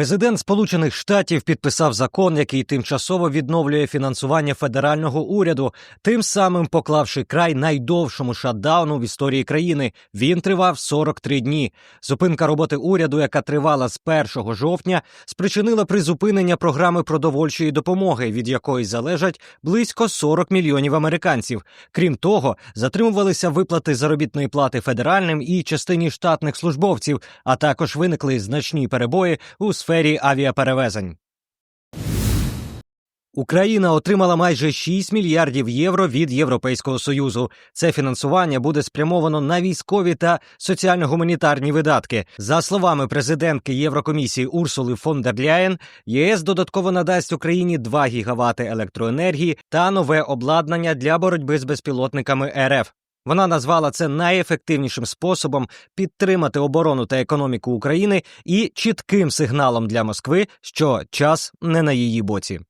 Президент Сполучених Штатів підписав закон, який тимчасово відновлює фінансування федерального уряду, тим самим поклавши край найдовшому шатдауну в історії країни. Він тривав 43 дні. Зупинка роботи уряду, яка тривала з 1 жовтня, спричинила призупинення програми продовольчої допомоги, від якої залежать близько 40 мільйонів американців. Крім того, затримувалися виплати заробітної плати федеральним і частині штатних службовців, а також виникли значні перебої у сфері авіаперевезень. Україна отримала майже 6 мільярдів євро від Європейського союзу. Це фінансування буде спрямовано на військові та соціально-гуманітарні видатки. За словами президентки Єврокомісії Урсули фон дер Ляєн, ЄС додатково надасть Україні 2 гігавати електроенергії та нове обладнання для боротьби з безпілотниками РФ. Вона назвала це найефективнішим способом підтримати оборону та економіку України і чітким сигналом для Москви, що час не на її боці.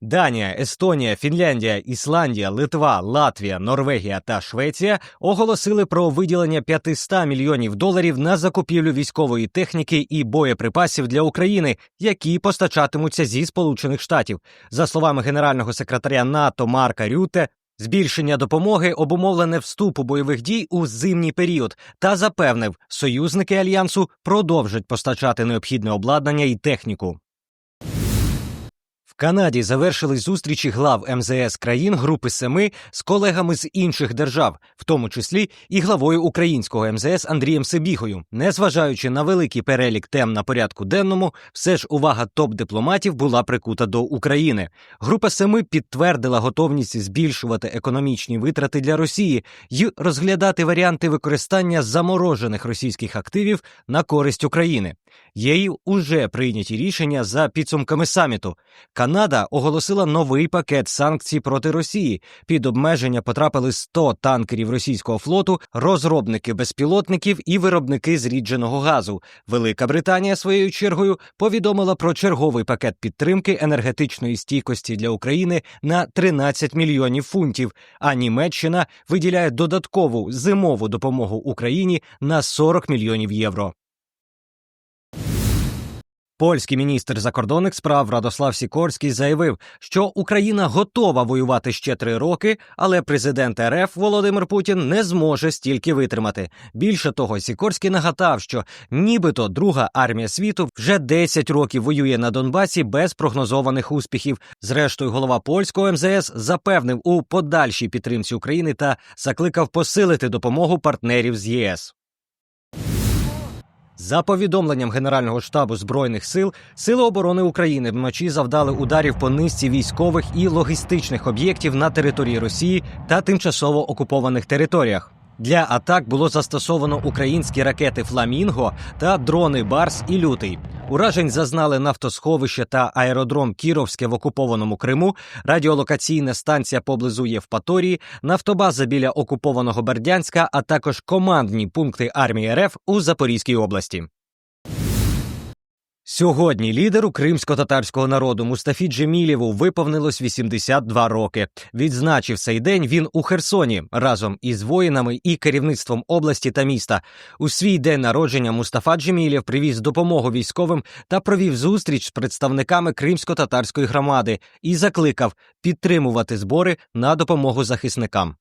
Данія, Естонія, Фінляндія, Ісландія, Литва, Латвія, Норвегія та Швеція оголосили про виділення 500 мільйонів доларів на закупівлю військової техніки і боєприпасів для України, які постачатимуться зі Сполучених Штатів. За словами генерального секретаря НАТО Марка Рюте, Збільшення допомоги обумовлене вступу бойових дій у зимній період та запевнив, союзники альянсу продовжать постачати необхідне обладнання і техніку. Канаді завершили зустрічі глав МЗС країн Групи Семи з колегами з інших держав, в тому числі і главою українського МЗС Андрієм Сибігою. Незважаючи на великий перелік тем на порядку денному, все ж увага топ-дипломатів була прикута до України. Група Семи підтвердила готовність збільшувати економічні витрати для Росії і розглядати варіанти використання заморожених російських активів на користь України. Й уже прийняті рішення за підсумками саміту. Канада оголосила новий пакет санкцій проти Росії. Під обмеження потрапили 100 танкерів російського флоту, розробники безпілотників і виробники зрідженого газу. Велика Британія своєю чергою повідомила про черговий пакет підтримки енергетичної стійкості для України на 13 мільйонів фунтів. А Німеччина виділяє додаткову зимову допомогу Україні на 40 мільйонів євро. Польський міністр закордонних справ Радослав Сікорський заявив, що Україна готова воювати ще три роки, але президент РФ Володимир Путін не зможе стільки витримати. Більше того, Сікорський нагадав, що нібито друга армія світу вже 10 років воює на Донбасі без прогнозованих успіхів. Зрештою, голова польського МЗС запевнив у подальшій підтримці України та закликав посилити допомогу партнерів з ЄС. За повідомленням Генерального штабу збройних сил, сили оборони України вночі завдали ударів по низці військових і логістичних об'єктів на території Росії та тимчасово окупованих територіях. Для атак було застосовано українські ракети Фламінго та дрони Барс і Лютий. Уражень зазнали нафтосховище та аеродром Кіровське в окупованому Криму, радіолокаційна станція поблизу Євпаторії, нафтобаза біля окупованого Бердянська, а також командні пункти армії РФ у Запорізькій області. Сьогодні лідеру кримсько-татарського народу Мустафі Джемілєву виповнилось 82 роки. Відзначив цей день він у Херсоні разом із воїнами і керівництвом області та міста. У свій день народження Мустафа Джемілєв привіз допомогу військовим та провів зустріч з представниками кримсько-татарської громади і закликав підтримувати збори на допомогу захисникам.